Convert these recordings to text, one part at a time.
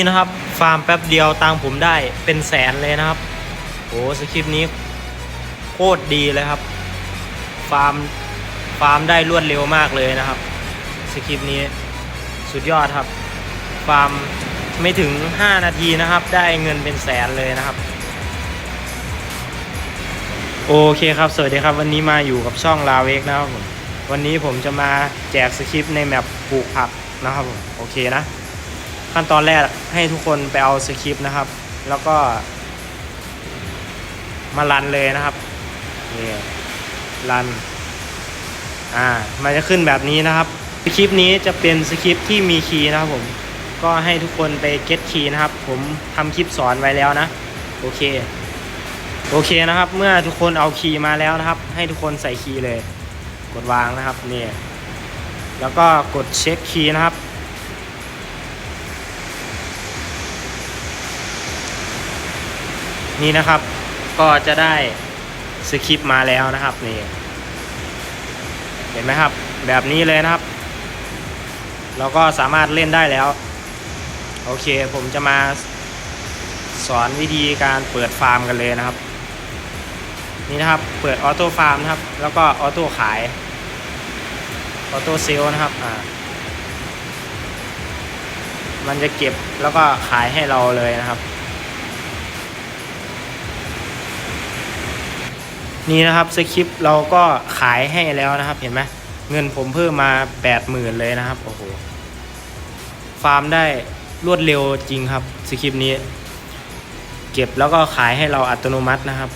นี่นะครับ ฟาร์มแป๊บเดียวตังผมได้เป็นแสนเลยนะครับโอ้สคริปต์นี้โคตรดีเลยครับ ฟาร์มฟาร์มได้รวดเร็วมากเลยนะครับสคริปต์นี้สุดยอดครับ ฟาร์มไม่ถึง 5 นาทีนะครับ ได้เงินเป็นแสนเลยนะครับ โอเคครับ สวัสดีครับ วันนี้มาอยู่กับช่องลาเวกนะครับผมวันนี้ผมจะมาแจกสคริปต์ในแมปปลูกผักนะครับผมโอเคนะ ขั้นตอนแรกให้ทุกคนไปเอาสคริปต์นะครับ แล้วก็มารันเลยนะครับนี่รันอ่ามันจะขึ้นแบบนี้นะครับสคริปต์นี้จะเป็นสคริปต์ที่มีคีย์นะครับผมก็ให้ทุกคนไปเก็ตคีย์นะครับ ผมทำคลิปสอนไว้แล้วนะโอเคโอเคนะครับ เมื่อทุกคนเอาคีย์มาแล้วนะครับ ให้ทุกคนใส่คีย์เลย กดวางนะครับนี่แล้วก็กดเช็คคีย์นะครับ นี่นะครับ ก็จะได้สคริปต์มาแล้วนะครับนี่เห็นไหมครับ แบบนี้เลยนะครับ เราก็สามารถเล่นได้แล้ว โอเคผมจะมาสอนวิธีการเปิดฟาร์มกันเลยนะครับ นี่นะครับเปิดออโต้ฟาร์มนะครับ แล้วก็ออโต้ขายออโต้เซลนะครับอ่ามันจะเก็บแล้วก็ขายให้เราเลยนะครับ นี่นะครับสคริปต์เราก็ขายให้แล้วนะครับ เห็นไหมเงินผมเพิ่มมาแปดหมื่นเลยนะครับโอ้โหฟาร์มได้รวดเร็วจริงครับสคริปต์นี้ เก็บแล้วก็ขายให้เราอัตโนมัตินะครับ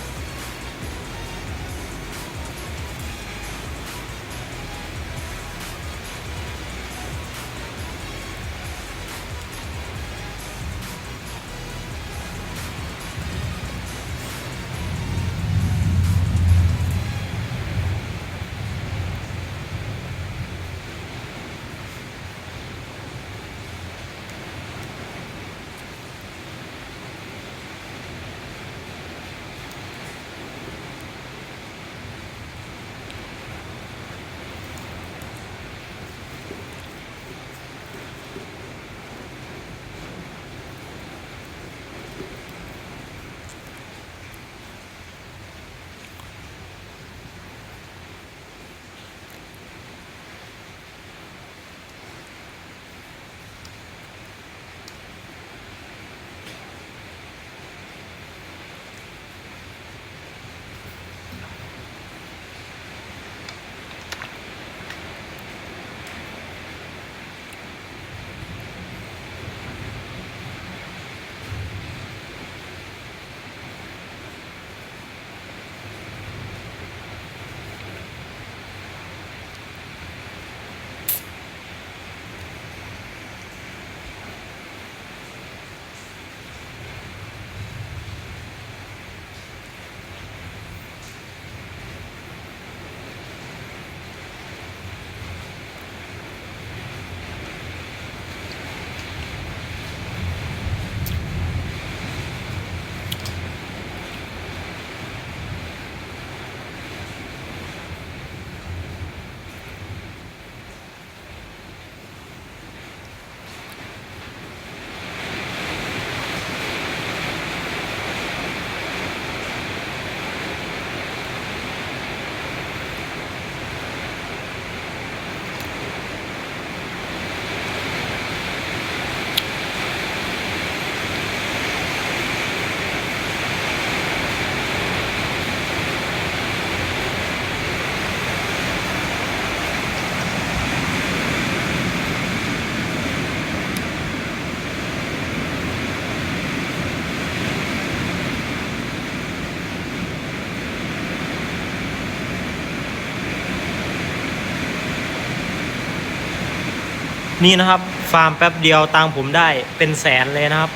นี่นะครับ ฟาร์มแป๊บเดียวตังผมได้เป็นแสนเลยนะครับ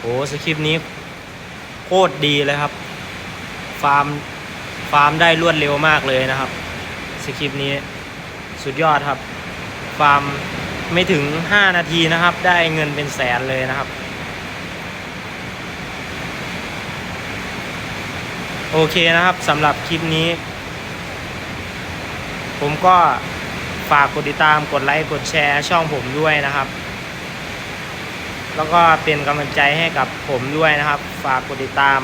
โอ้สคริปต์นี้โคตรดีเลยครับ ฟาร์มฟาร์มได้รวดเร็วมากเลยนะครับสคริปต์นี้สุดยอดครับ ฟาร์มไม่ถึง 5 นาทีนะครับ ได้เงินเป็นแสนเลยนะครับ โอเคนะครับสำหรับคลิปนี้ ผมก็ ฝากกดติดตามกดไลค์กดแชร์ช่องผมด้วยนะครับ แล้วก็เป็นกำลังใจให้กับผมด้วยนะครับ ฝากกดติดตาม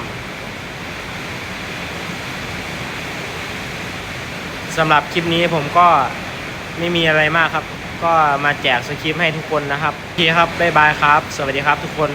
สำหรับคลิปนี้ผมก็ไม่มีอะไรมากครับ ก็มาแจกสคริปต์ให้ทุกคนนะครับโอเคครับบ๊ายบายครับ สวัสดีครับทุกคน